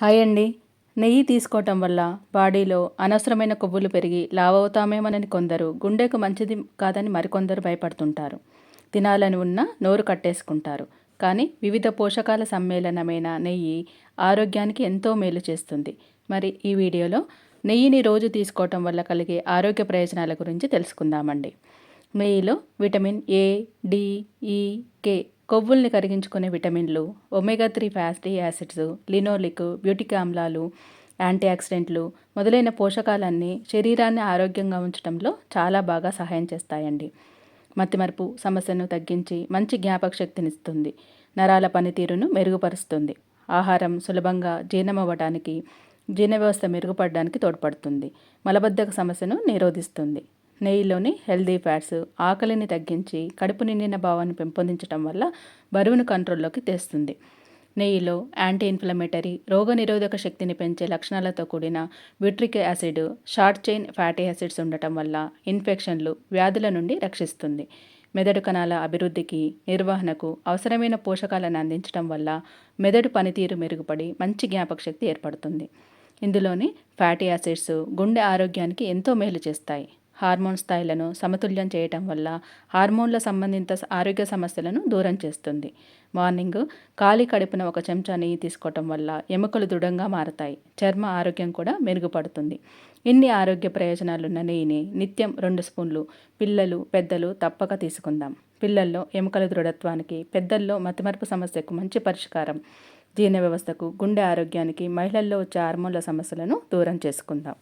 Hi అండి. నెయ్యి తీసుకోవటం వల్ల బాడీలో అనవసరమైన కొవ్వులు పెరిగి లావవుతామేమోనని కొందరు గుండెకు మంచిది కాదని మరికొందరు భయపడుతుంటారు. తినాలని ఉన్న నోరు కట్టేసుకుంటారు. కానీ వివిధ పోషకాల సమ్మేళనమైన నెయ్యి ఆరోగ్యానికి ఎంతో మేలు చేస్తుంది. మరి ఈ వీడియోలో నెయ్యిని రోజు తీసుకోవటం వల్ల కలిగే ఆరోగ్య ప్రయోజనాల గురించి తెలుసుకుందామండి. నెయ్యిలో విటమిన్ ఏ డి ఈ కే కొవ్వుల్ని కరిగించుకునే విటమిన్లు omega three fatty acids linoleic butyric ఆమ్లాలు యాంటీ ఆక్సిడెంట్లు మొదలైన పోషకాలన్నీ శరీరాన్ని ఆరోగ్యంగా ఉంచడంలో చాలా బాగా సహాయం చేస్తాయండి. మతిమరుపు సమస్యను తగ్గించి మంచి జ్ఞాపక శక్తినిస్తుంది నరాల పనితీరును మెరుగుపరుస్తుంది. ఆహారం సులభంగా జీర్ణమవ్వడానికి జీర్ణ వ్యవస్థ మెరుగుపడడానికి తోడ్పడుతుంది. మలబద్ధక సమస్యను నిరోధిస్తుంది. నెయ్యిలోని హెల్దీ ఫ్యాట్స్ ఆకలిని తగ్గించి కడుపు నిండిన భావాన్ని పెంపొందించడం వల్ల బరువును కంట్రోల్లోకి తెస్తుంది. నెయ్యిలో యాంటీ ఇన్ఫ్లమేటరీ రోగనిరోధక శక్తిని పెంచే లక్షణాలతో కూడిన butyric acid short chain fatty acids ఉండటం వల్ల ఇన్ఫెక్షన్లు వ్యాధుల నుండి రక్షిస్తుంది. మెదడు కణాల అభివృద్ధికి నిర్వహణకు అవసరమైన పోషకాలను అందించడం వల్ల మెదడు పనితీరు మెరుగుపడి మంచి జ్ఞాపక శక్తి ఏర్పడుతుంది. ఇందులోని ఫ్యాటీ యాసిడ్స్ గుండె ఆరోగ్యానికి ఎంతో మేలు చేస్తాయి. హార్మోన్ స్థాయిలను సమతుల్యం చేయటం వల్ల హార్మోన్ల సంబంధిత ఆరోగ్య సమస్యలను దూరం చేస్తుంది. మార్నింగ్ ఖాళీ కడుపున ఒక చెంచా నెయ్యి తీసుకోవటం వల్ల ఎముకలు దృఢంగా మారతాయి. చర్మ ఆరోగ్యం కూడా మెరుగుపడుతుంది. ఇన్ని ఆరోగ్య ప్రయోజనాలున్న నెయ్యిని నిత్యం రెండు స్పూన్లు పిల్లలు పెద్దలు తప్పక తీసుకుందాం. పిల్లల్లో ఎముకల దృఢత్వానికి పెద్దల్లో మతిమరుపు సమస్యకు మంచి పరిష్కారం. జీర్ణ వ్యవస్థకు గుండె ఆరోగ్యానికి మహిళల్లో వచ్చే హార్మోన్ల సమస్యలను దూరం చేసుకుందాం.